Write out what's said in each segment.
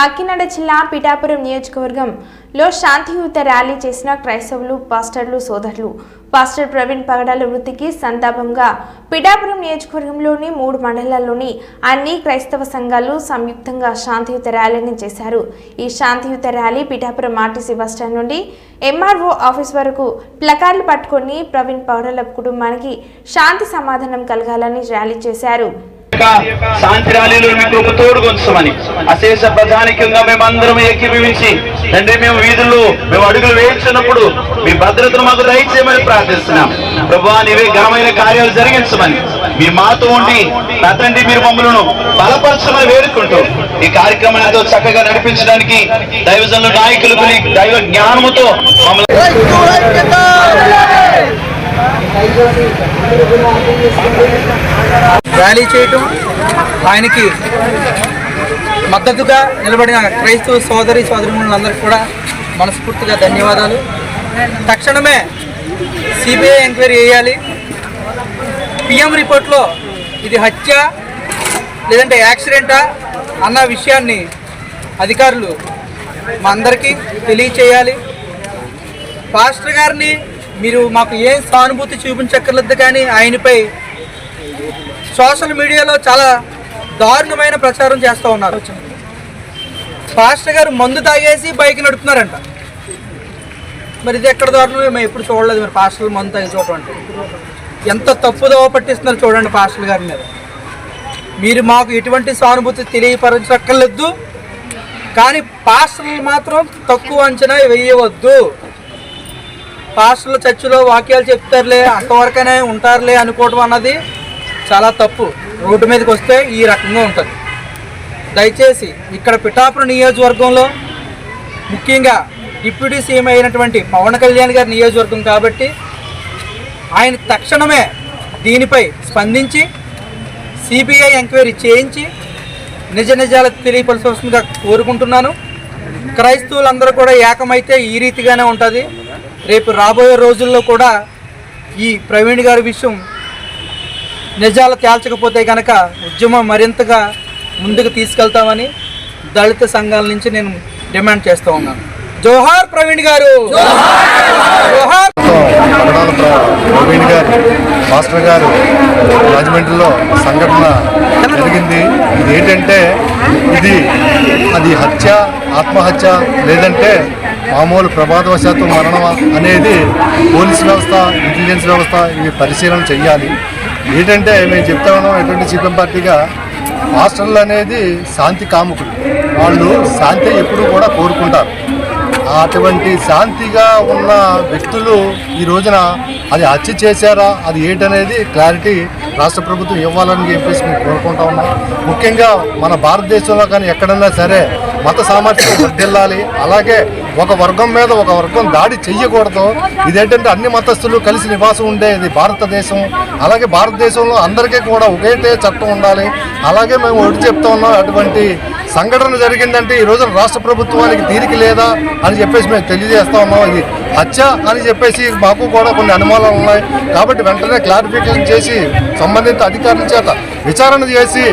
కాకినాడ జిల్లా పిఠాపురం నియోజకవర్గంలో శాంతియుత ర్యాలీ చేసిన క్రైస్తవులు పాస్టర్లు సోదరులు. పాస్టర్ ప్రవీణ్ పగడాల వృత్తికి సంతాపంగా పిఠాపురం నియోజకవర్గంలోని మూడు మండలాల్లోని అన్ని క్రైస్తవ సంఘాలు సంయుక్తంగా శాంతియుత ర్యాలీని చేశారు. ఈ శాంతియుత rally Pithapuram RTC bus stand నుండి ఎంఆర్ఓ ఆఫీస్ వరకు ప్లకార్లు పట్టుకొని ప్రవీణ్ పగడాల కుటుంబానికి శాంతి సమాధానం కలగాలని ర్యాలీ చేశారు. యొక్క శాంతి ర్యాలీలో మీ కృప తోడుకొంచమని అశేష ప్రధానికంగా మేమందరం ఏకీభవించి తండ్రి మేము వీధుల్లో మేము అడుగులు వేయించినప్పుడు మీ భద్రతను మాకు దయచేయమని ప్రార్థిస్తున్నాం ప్రభా నీవే ఘనమైన కార్యాలు జరిగించమని మీరు మాతో ఉండి నా తండ్రి మీరు మమ్మల్ని బలపరచమని వేడుకుంటూ ఈ కార్యక్రమాన్ని ఎంతో చక్కగా నడిపించడానికి దైవజనుల నాయకులకు దైవ జ్ఞానముతో మమ్మల్ని ర్యాలీ చేయటం ఆయనకి మద్దతుగా నిలబడిన క్రైస్తవ సోదరి సోదరులందరికీ కూడా మనస్ఫూర్తిగా ధన్యవాదాలు. తక్షణమే సిబిఐ ఎంక్వైరీ చేయాలి. పిఎం రిపోర్ట్లో ఇది హత్య లేదంటే యాక్సిడెంటా అన్న విషయాన్ని అధికారులు మా అందరికీ తెలియచేయాలి. పాస్టర్ గారిని మీరు మాకు ఏం సానుభూతి చూపించక్కర్లేదు కానీ ఆయనపై సోషల్ మీడియాలో చాలా దారుణమైన ప్రచారం చేస్తూ ఉన్నారు. పాస్టర్ గారు మందు తాగేసి బైక్ నడుపుతున్నారంట. మరి ఇది ఎక్కడ దారుణం? మేము ఎప్పుడు చూడలేదు మరి పాస్టర్లు మందు తాగి చూడటం అంటే. ఎంత తప్పుదోవ పట్టిస్తున్నారు చూడండి పాస్టర్ గారి మీద. మీరు మాకు ఎటువంటి సానుభూతి తెలియపరచక్కర్లేదు. కానీ పాస్టర్లు మాత్రం తక్కువ అంచనా వేయవద్దు. పాస్టర్లు చర్చిలో వాక్యాలు చెప్తారులే అంతవరకనే ఉంటారులే అనుకోవడం అన్నది చాలా తప్పు. రోడ్డు మీదకి వస్తే ఈ రకంగా ఉంటుంది. దయచేసి ఇక్కడ పిఠాపురం నియోజకవర్గంలో ముఖ్యంగా డిప్యూటీ సీఎం అయినటువంటి పవన్ కళ్యాణ్ గారి నియోజకవర్గం కాబట్టి ఆయన తక్షణమే దీనిపై స్పందించి సిబిఐ ఎంక్వైరీ చేయించి నిజ నిజాలు తెలియపరచవలసిందిగా కోరుకుంటున్నాను. క్రైస్తవులందరూ కూడా ఏకమైతే ఈ రీతిగానే ఉంటుంది. రేపు రాబోయే రోజుల్లో కూడా ఈ ప్రవీణ్ గారి విషయం నిజాలు తేల్చకపోతే కనుక ఉద్యమం మరింతగా ముందుకు తీసుకెళ్తామని దళిత సంఘాల నుంచి నేను డిమాండ్ చేస్తూ ఉన్నాను. జోహార్ ప్రవీణ్ గారు! జోహార్ ప్రవీణ్ గారు మాస్టర్ గారు రాజమండ్రిలో సంఘటన జరిగింది. ఇది ఏంటంటే ఇది అది హత్య ఆత్మహత్య లేదంటే మామూలు ప్రమాదవశాత్తు మరణం అనేది పోలీస్ వ్యవస్థ ఇంటెలిజెన్స్ వ్యవస్థ ఇవి పరిశీలన చెయ్యాలి. ఏంటంటే మేము చెప్తా ఉన్నాం ఎటువంటి సీపీఎం పార్టీగా మాస్టర్లు అనేది శాంతి కాముకులు. వాళ్ళు శాంతి ఎప్పుడూ కూడా కోరుకుంటారు. అటువంటి శాంతిగా ఉన్న వ్యక్తులు ఈ రోజున అది హత్య చేశారా అది ఏంటనేది క్లారిటీ రాష్ట్ర ప్రభుత్వం ఇవ్వాలని చెప్పేసి మేము కోరుకుంటా ఉన్నాం. ముఖ్యంగా మన భారతదేశంలో కానీ ఎక్కడన్నా సరే మత సామర్థ్యం వర్ధిల్లాలి అలాగే ఒక వర్గం మీద ఒక వర్గం దాడి చెయ్యకూడదు. ఇదేంటంటే అన్ని మతస్థులు కలిసి నివాసం ఉండేది భారతదేశం. అలాగే భారతదేశంలో అందరికీ కూడా ఒకేటే చట్టం ఉండాలి. అలాగే మేము ఒకటి చెప్తా ఉన్నాం అటువంటి సంఘటన జరిగిందంటే ఈ రోజున రాష్ట్ర ప్రభుత్వానికి తీరిక లేదా అని చెప్పేసి మేము తెలియజేస్తా ఉన్నాం. ఇది హత్య అని చెప్పేసి మాకు కూడా కొన్ని అనుమానాలు ఉన్నాయి. కాబట్టి వెంటనే క్లారిఫికేషన్ చేసి సంబంధిత అధికారుల చేత విచారణ చేసి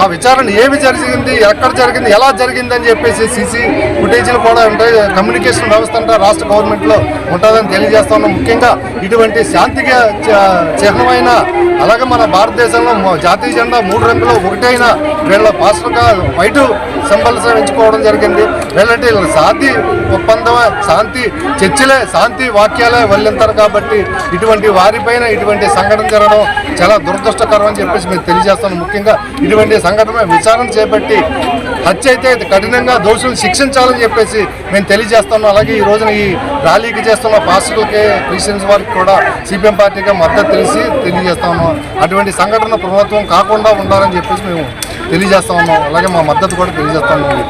ఆ విచారణ ఏమి జరిగింది ఎక్కడ జరిగింది ఎలా జరిగింది అని చెప్పేసి సీసీ ఫుటేజీలు కూడా ఉంటాయి కమ్యూనికేషన్ వ్యవస్థ అంటే రాష్ట్ర గవర్నమెంట్లో ఉంటుందని తెలియజేస్తా ఉన్నాం. ముఖ్యంగా ఇటువంటి శాంతికి చిహ్నమైన అలాగే మన భారతదేశంలో జాతీయ జెండా మూడు రంగులు ఒకటైన వీళ్ళ పాస్టర్గా వైట్ సింబల్స్ ఎంచుకోవడం జరిగింది. వీళ్ళంటే వీళ్ళ శాంతి ఒప్పందమే శాంతి చర్చలే శాంతి వాక్యాలే వల్లింతారు కాబట్టి ఇటువంటి వారిపైన ఇటువంటి సంఘటన జరగడం చాలా దురదృష్టకరం అని చెప్పేసి మేము తెలియజేస్తాను ముఖ్యంగా ఇటువంటి సంఘటన విచారణ చేపట్టి హత్య అయితే కఠినంగా దోషులను శిక్షించాలని చెప్పేసి మేము తెలియజేస్తున్నాం. అలాగే ఈ రోజున ఈ ర్యాలీకి చేస్తున్న పాస్టర్లకి క్రిస్టియన్స్ వారికి కూడా సిపిఎం పార్టీగా మద్దతు తెలిసి తెలియజేస్తాము అటువంటి సంఘటన ప్రభుత్వం కాకుండా ఉండాలని చెప్పేసి మేము తెలియజేస్తా ఉన్నాం అలాగే మా మద్దతు కూడా తెలియజేస్తా ఉన్నాం